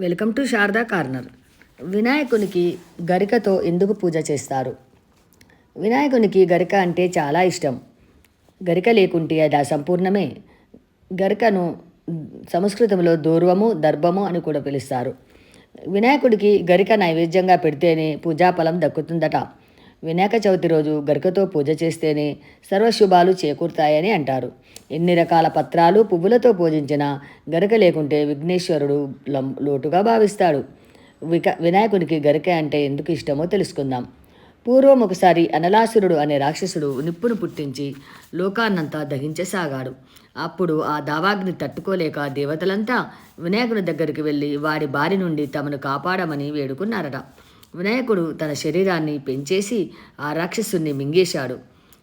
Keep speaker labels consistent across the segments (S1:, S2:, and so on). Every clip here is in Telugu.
S1: Welcome to Sharada corner. వినాయకునికి గరికతో ఎందుకు పూజ చేస్తారు? వినాయకునికి గరిక అంటే చాలా ఇష్టం. గరిక లేకుంటే అది అసంపూర్ణమే. గరికను సంస్కృతంలో దూర్వము దర్భము అని కూడా పిలుస్తారు. వినాయకుడికి గరిక నైవేద్యంగా పెడితేనే పూజాఫలం దక్కుతుందట. వినాయక చవితి రోజు గరికతో పూజ చేస్తేనే సర్వశుభాలు చేకూరుతాయని అంటారు. ఎన్ని రకాల పత్రాలు పువ్వులతో పూజించినా గరిక లేకుంటే విఘ్నేశ్వరుడు లం- లోటుగా భావిస్తాడు. విక వినాయకునికి గరిక అంటే ఎందుకు ఇష్టమో తెలుసుకుందాం. పూర్వం ఒకసారి అనలాసురుడు అనే రాక్షసుడు నిప్పును పుట్టించి లోకాన్నంతా దహించసాగాడు. అప్పుడు ఆ దావాగ్ని తట్టుకోలేక దేవతలంతా వినాయకుని దగ్గరికి వెళ్ళి వారి బారి నుండి తమను కాపాడమని వేడుకున్నారట. వినాయకుడు తన శరీరాన్ని పెంచేసి ఆ రాక్షసుని మింగేశాడు.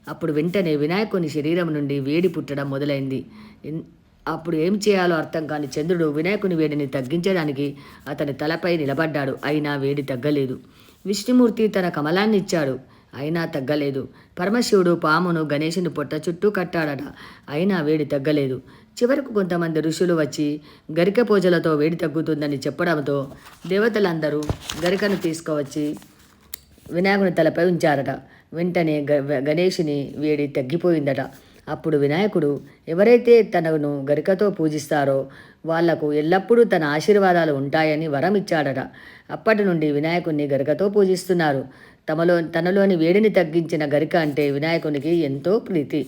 S1: అప్పుడు వెంటనే వినాయకుని శరీరం నుండి వేడి పుట్టడం మొదలైంది. అప్పుడు ఏం చేయాలో అర్థం కాని చంద్రుడు వినాయకుని వేడిని తగ్గించడానికి అతని తలపై నిలబడ్డాడు. అయినా వేడి తగ్గలేదు. విష్ణుమూర్తి తన కమలాన్ని ఇచ్చాడు. అయినా తగ్గలేదు. పరమశివుడు పామును గణేశుని పొట్ట చుట్టూ కట్టాడట. అయినా వేడి తగ్గలేదు. చివరకు కొంతమంది ఋషులు వచ్చి గరిక పూజలతో వేడి తగ్గుతుందని చెప్పడంతో దేవతలందరూ గరికను తీసుకువచ్చి వినాయకుని తలపై ఉంచారట. వెంటనే గ- గణేషుని వేడి తగ్గిపోయిందట. అప్పుడు వినాయకుడు ఎవరైతే తనను గరికతో పూజిస్తారో వాళ్ళకు ఎల్లప్పుడూ తన ఆశీర్వాదాలు ఉంటాయని వరం ఇచ్చాడట. అప్పటి నుండి వినాయకుడిని గరికతో పూజిస్తున్నారు. తమలో తనలోని వేడిని తగ్గించిన గరిక అంటే వినాయకునికి ఎంతో ప్రీతి.